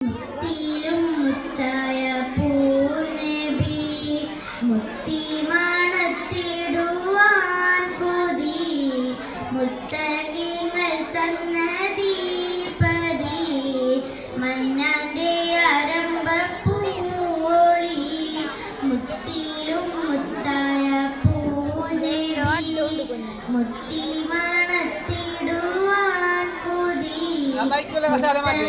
മുത്തിയിലും മുത്തായ പൂനബി മുത്തി മണത്തിടുവാൻ കൊതി. മുത്തകിങ്ങൾ തന്ന ദീപതി മന്നാന്റെ അരമ്പൂവോളി മുത്തിയിലും മുത്തായ പൂനബി മുത്തി കൊതി ആ ബൈക്കുള്ള കസാല മാറ്റി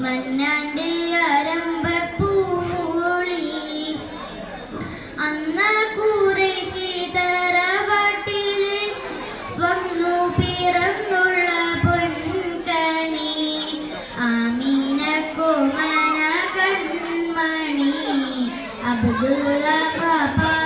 മന്നാന്റെ അരമ്പൂളി അന്ന കുറേശി തറവാട്ടിൽ വന്നു പിറന്നുള്ള പൊൻകനി ആമീന കോമന കൺമണി അബ്ദുള്ള പാപാതൻ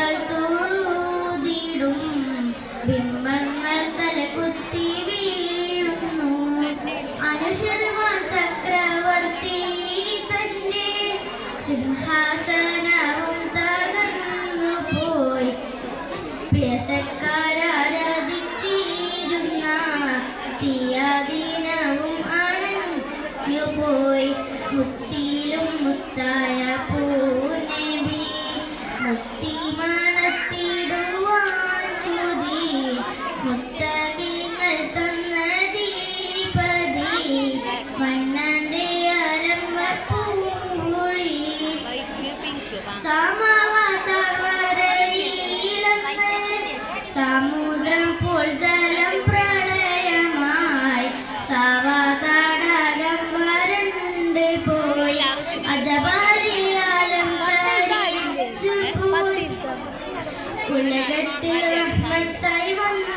സിംഹാസനവും തകർന്നു പോയി. പിയശക്കാരാരാധിച്ചിരുന്ന തീയാദീനവും അണഞ്ഞുപോയി മുത്തിയിലും മുത്തായ പൂനബി മുത്തി മണത്തിടുവാൻ സമുദ്രം പോൽ ജലം പ്രളയമായി. സവതടകം വരണ്ട് പോയി. അജബാലിയാലം പോയി. ഉലകത്തിൽ റഹ്മത്തായി വന്ന